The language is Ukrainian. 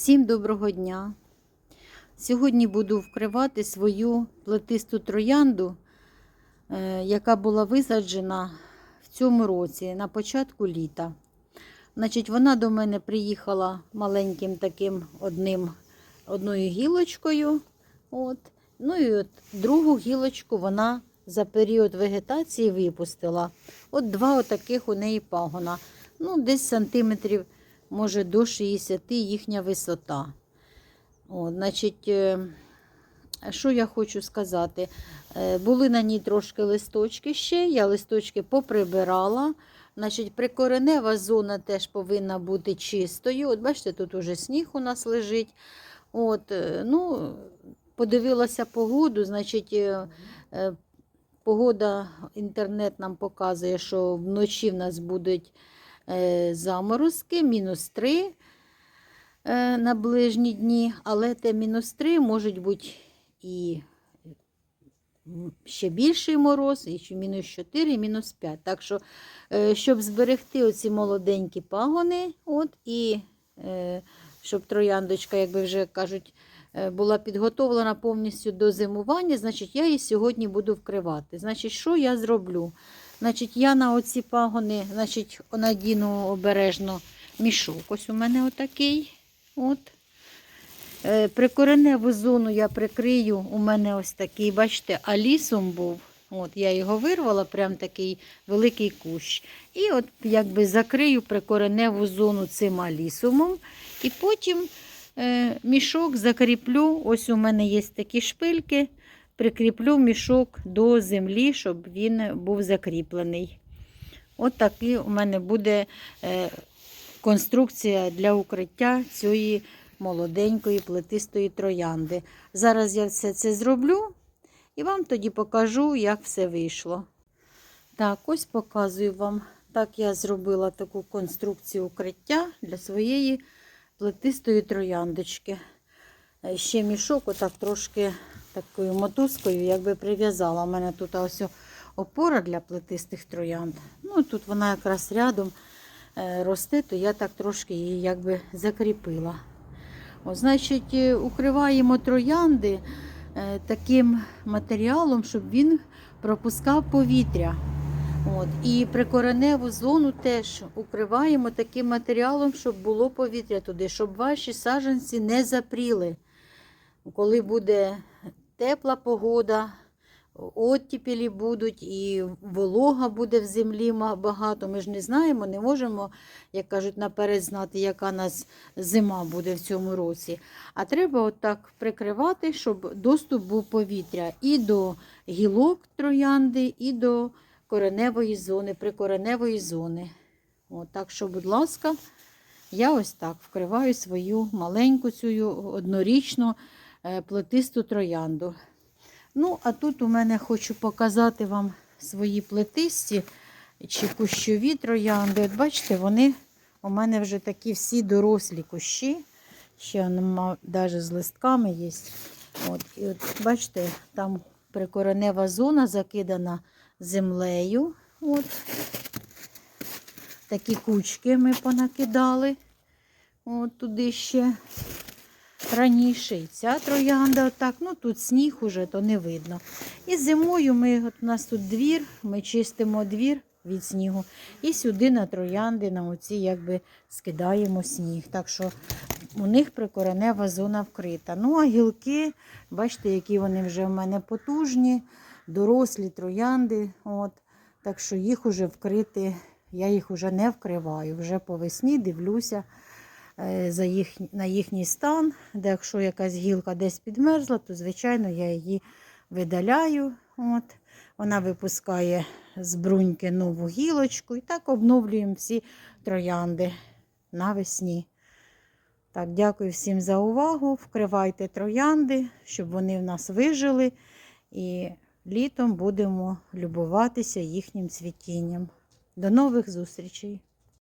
Всім доброго дня! Сьогодні буду вкривати свою плетисту троянду, е, яка була висаджена в цьому році на початку літа. Значить, вона до мене приїхала маленьким таким одним, одною гілочкою. От. Ну і от другу гілочку вона за період вегетації випустила. От два отаких у неї пагона. Ну, десь сантиметрів, може, до 60 їхня висота. От, значить, е, що я хочу сказати? Е, Були на ній трошки листочки ще, я листочки поприбирала. Значить, прикоренева зона теж повинна бути чистою. От бачите, тут уже сніг у нас лежить. От, е, ну, подивилася погоду, значить, погода, інтернет нам показує, що вночі в нас будуть заморозки, мінус 3 е, на ближні дні, але те мінус 3 можуть бути і ще більший мороз, і мінус 4, і мінус 5. Так що, е, щоб зберегти оці молоденькі пагони, от, і е, щоб трояндочка, як би вже кажуть, е, була підготовлена повністю до зимування, значить, я її сьогодні буду вкривати. Значить, що я зроблю? Значить, я на оці пагони, значить, надіну обережно мішок. Ось у мене отакий. От. Е, Прикореневу зону я прикрию. У мене ось такий, бачите, алісом був. От, я його вирвала, прям такий великий кущ. І от якби закрию прикореневу зону цим алісумом. І потім е, мішок закріплю. Ось у мене є такі шпильки. Прикріплю мішок до землі, щоб він був закріплений. От такий у мене буде е, конструкція для укриття цієї молоденької плетистої троянди. Зараз я все це зроблю і вам тоді покажу, як все вийшло. Так, ось показую вам. Так я зробила таку конструкцію укриття для своєї плетистої трояндочки. Е, Ще мішок, отак трошки такою мотузкою, якби прив'язала. У мене тут ось опора для плетистих троянд. Ну, тут вона якраз рядом е, росте, то я так трошки її якби закріпила. О, значить, е, укриваємо троянди е, таким матеріалом, щоб він пропускав повітря. От. І прикореневу зону теж укриваємо таким матеріалом, щоб було повітря туди, щоб ваші саджанці не запріли. Коли буде тепла погода, оттіпілі будуть і волога буде в землі багато. Ми ж не знаємо, не можемо, як кажуть, наперед знати, яка нас зима буде в цьому році. А треба отак прикривати, щоб доступ був повітря і до гілок троянди, і до кореневої зони, прикореневої зони. От, так що, будь ласка, я ось так вкриваю свою маленьку цю однорічну плетисту троянду. Ну, а тут у мене хочу показати вам свої плетисті чи кущові троянди. От бачите, вони у мене вже такі всі дорослі кущі. Ще навіть з листками є. От, і от бачите, там прикоренева зона закидана землею. От. Такі кучки ми понакидали. От туди ще раніше. І ця троянда отак. Ну тут сніг уже, то не видно. І зимою ми, от у нас тут двір, ми чистимо двір від снігу. І сюди на троянди, на оці якби скидаємо сніг. Так що у них прикоренева зона вкрита. Ну, а гілки, бачите, які вони вже в мене потужні, дорослі троянди. От. Так що їх уже вкрити, я їх вже не вкриваю. Вже по весні дивлюся за їх, на їхній стан, де якщо якась гілка десь підмерзла, то, звичайно, я її видаляю. От. Вона випускає з бруньки нову гілочку і так обновлюємо всі троянди навесні. Так, дякую всім за увагу. Вкривайте троянди, щоб вони в нас вижили. І літом будемо любуватися їхнім цвітінням. До нових зустрічей!